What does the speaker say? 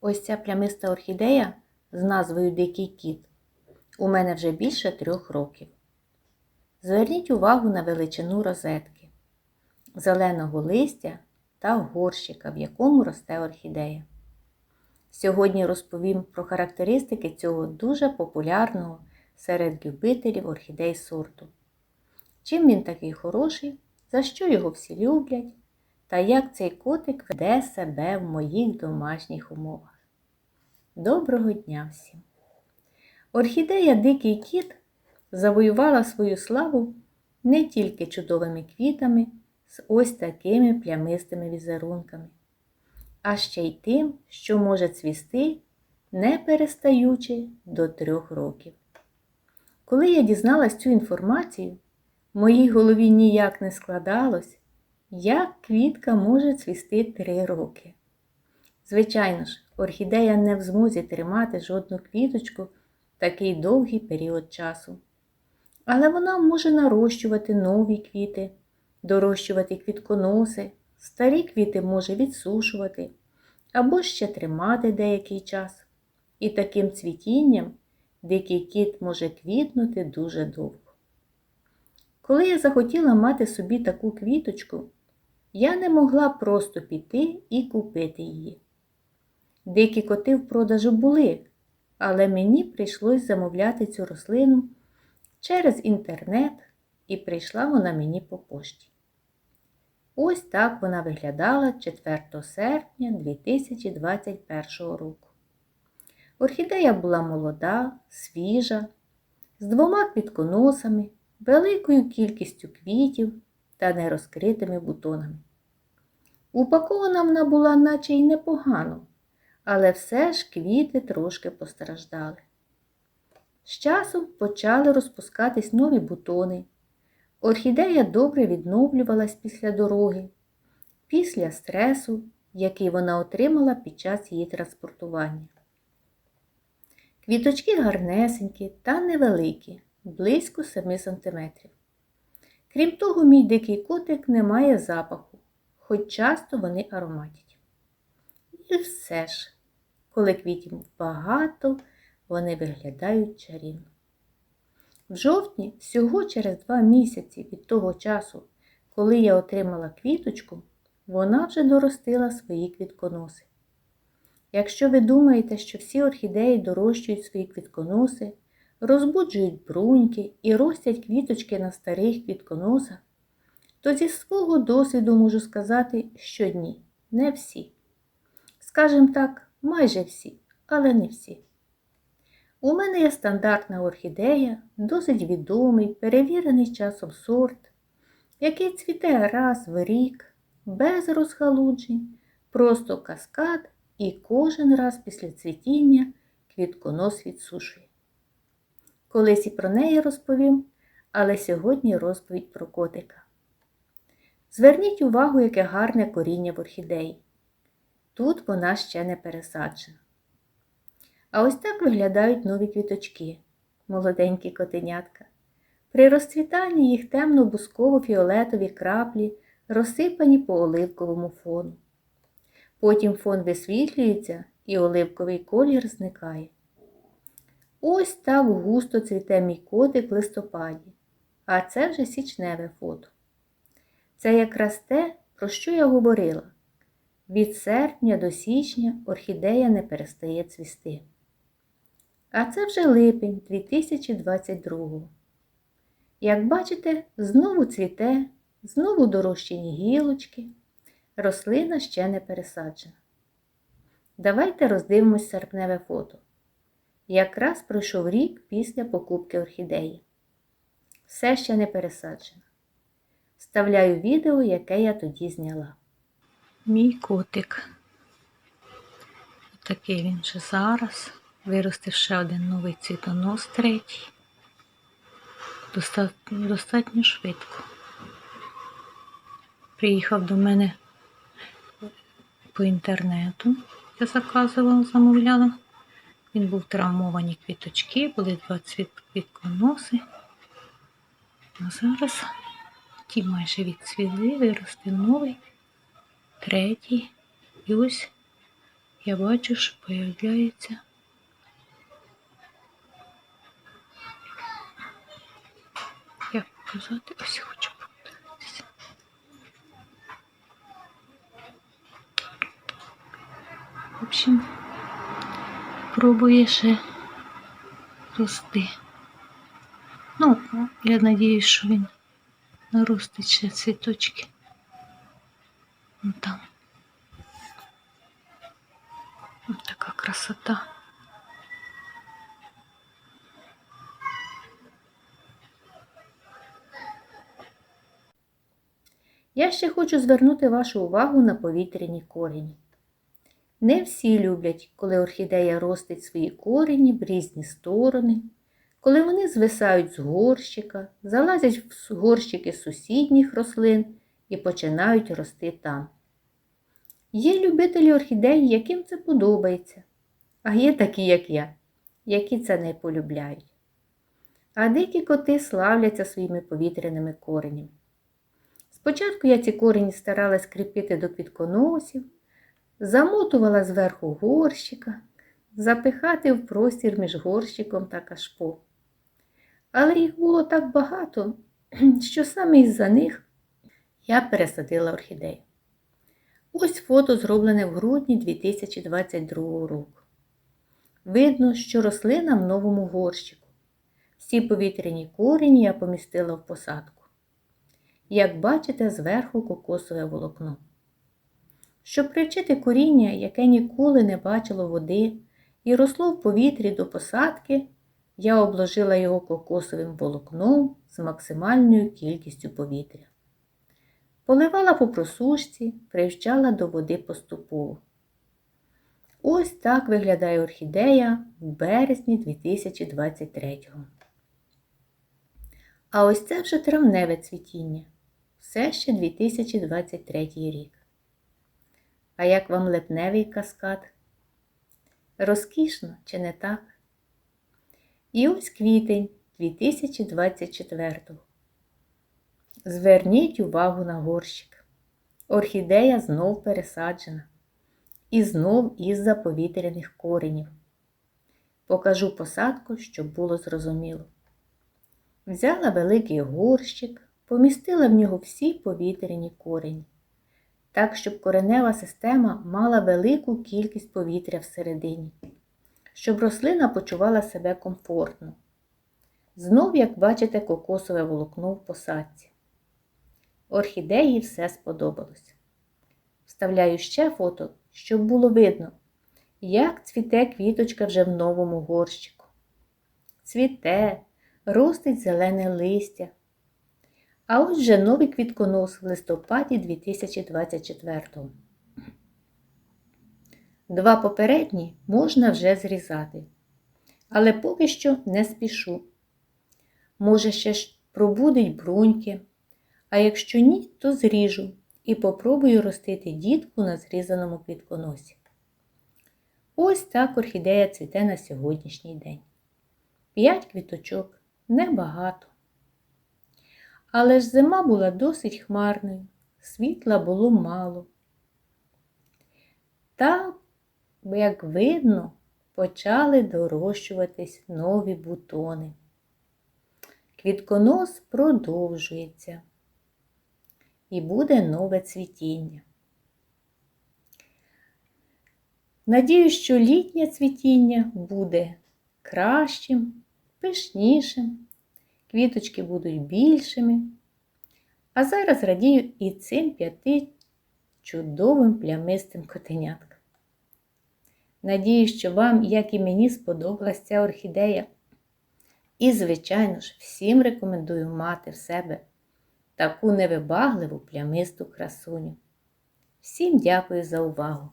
Ось ця плямиста орхідея з назвою Дикий кіт у мене вже більше трьох років. Зверніть увагу на величину розетки, зеленого листя та горщика, в якому росте орхідея. Сьогодні розповім про характеристики цього дуже популярного серед любителів орхідей сорту. Чим він такий хороший, за що його всі люблять, та як цей котик веде себе в моїх домашніх умовах. Доброго дня всім! Орхідея Дикий кіт завоювала свою славу не тільки чудовими квітами з ось такими плямистими візерунками, а ще й тим, що може цвісти, не перестаючи до трьох років. Коли я дізналась цю інформацію, в моїй голові ніяк не складалось, як квітка може цвісти три роки. Звичайно ж, орхідея не в змозі тримати жодну квіточку такий довгий період часу. Але вона може нарощувати нові квіти, дорощувати квітконоси, старі квіти може відсушувати або ще тримати деякий час. І таким цвітінням дикий кіт може квітнути дуже довго. Коли я захотіла мати собі таку квіточку, я не могла просто піти і купити її. Дикі коти в продажу були, але мені прийшлось замовляти цю рослину через інтернет, і прийшла вона мені по пошті. Ось так вона виглядала 4 серпня 2021 року. Орхідея була молода, свіжа, з двома квітконосами, великою кількістю квітів та нерозкритими бутонами. Упакована вона була наче й непогано, але все ж квіти трошки постраждали. З часом почали розпускатись нові бутони. Орхідея добре відновлювалась після дороги, після стресу, який вона отримала під час її транспортування. Квіточки гарнесенькі та невеликі, близько 7 см. Крім того, мій дикий котик не має запаху, хоч часто вони ароматять. І все ж, коли квітів багато, вони виглядають чарівно. В жовтні, всього через два місяці від того часу, коли я отримала квіточку, вона вже доростила свої квітконоси. Якщо ви думаєте, що всі орхідеї дорощують свої квітконоси, розбуджують бруньки і ростять квіточки на старих квітконосах, то зі свого досвіду можу сказати, що ні, не всі. Скажем так, майже всі, але не всі. У мене є стандартна орхідея, досить відомий, перевірений часом сорт, який цвіте раз в рік, без розгалуджень, просто каскад і кожен раз після цвітіння квітконос відсушує. Колись і про неї розповім, але сьогодні розповідь про котика. Зверніть увагу, яке гарне коріння в орхідеї. Тут вона ще не пересаджена. А ось так виглядають нові квіточки, молоденькі котенятка. При розцвітанні їх темно-бусково-фіолетові краплі розсипані по оливковому фону. Потім фон висвітлюється і оливковий колір зникає. Ось так густо цвіте мій котик в листопаді, а це вже січневе фото. Це якраз те, про що я говорила. Від серпня до січня орхідея не перестає цвісти. А це вже липень 2022. Як бачите, знову цвіте, знову дорощені гілочки, рослина ще не пересаджена. Давайте роздивимось серпневе фото. Якраз пройшов рік після покупки орхідеї. Все ще не пересаджено. Вставляю відео, яке я тоді зняла. Мій котик. Такий він же зараз. Виростив ще один новий цвітонос третій. Достатньо, достатньо швидко. Приїхав до мене по інтернету. Я заказувала, замовляла. Він був травмовані квіточки, були два квітконоси. А зараз ті майже відцвіли, виросте новий, третій. І ось Я бачу, що появляється. Як показати? Ось хочу подивитися. В общем, пробує ще рости. Ну, я надіюсь, що він наростить ще цвіточки. Вон там. Ось така красота. Я ще хочу звернути вашу увагу на повітряні корені. Не всі люблять, коли орхідея ростить свої корені в різні сторони, коли вони звисають з горщика, залазять в горщики сусідніх рослин і починають рости там. Є любителі орхідей, яким це подобається, а є такі, як я, які це не полюбляють. А дикі коти славляться своїми повітряними коренями. Спочатку я ці корені старалась кріпити до квітконосів, замотувала зверху горщика, запихати в простір між горщиком та кашпо. Але їх було так багато, що саме із-за них я пересадила орхідею. Ось фото зроблене в грудні 2022 року. Видно, що рослина в новому горщику. Всі повітряні корені я помістила в посадку. Як бачите, зверху кокосове волокно. Щоб привчити коріння, яке ніколи не бачило води і росло в повітрі до посадки, я обложила його кокосовим волокном з максимальною кількістю повітря. Поливала по просушці, привчала до води поступово. Ось так виглядає орхідея в березні 2023-го. А ось це вже травневе цвітіння. Все ще 2023 рік. А як вам липневий каскад? Розкішно, чи не так? І ось квітень 2024 Зверніть увагу на горщик. Орхідея знов пересаджена. І знов із-за повітряних коренів. Покажу посадку, щоб було зрозуміло. Взяла великий горщик, помістила в нього всі повітряні корені, так, щоб коренева система мала велику кількість повітря всередині, щоб рослина почувала себе комфортно. Знов, як бачите, кокосове волокно в посадці. Орхідеї все сподобалося. Вставляю ще фото, щоб було видно, як цвіте квіточка вже в новому горщику. Цвіте, ростить зелене листя. А ось вже новий квітконос в листопаді 2024 Два попередні можна вже зрізати, але поки що не спішу. Може, ще ж пробудить бруньки, а якщо ні, то зріжу і попробую ростити дітку на зрізаному квітконосі. Ось так орхідея цвіте на сьогоднішній день. П'ять квіточок небагато. Але ж зима була досить хмарною, світла було мало. Та, як видно, почали дорощуватись нові бутони. Квітконос продовжується і буде нове цвітіння. Надію, що літнє цвітіння буде кращим, пишнішим, квіточки будуть більшими. А зараз радію і цим п'яти чудовим плямистим котеняткам. Надію, що вам, як і мені, сподобалась ця орхідея. І, звичайно ж, всім рекомендую мати в себе таку невибагливу плямисту красуню. Всім дякую за увагу!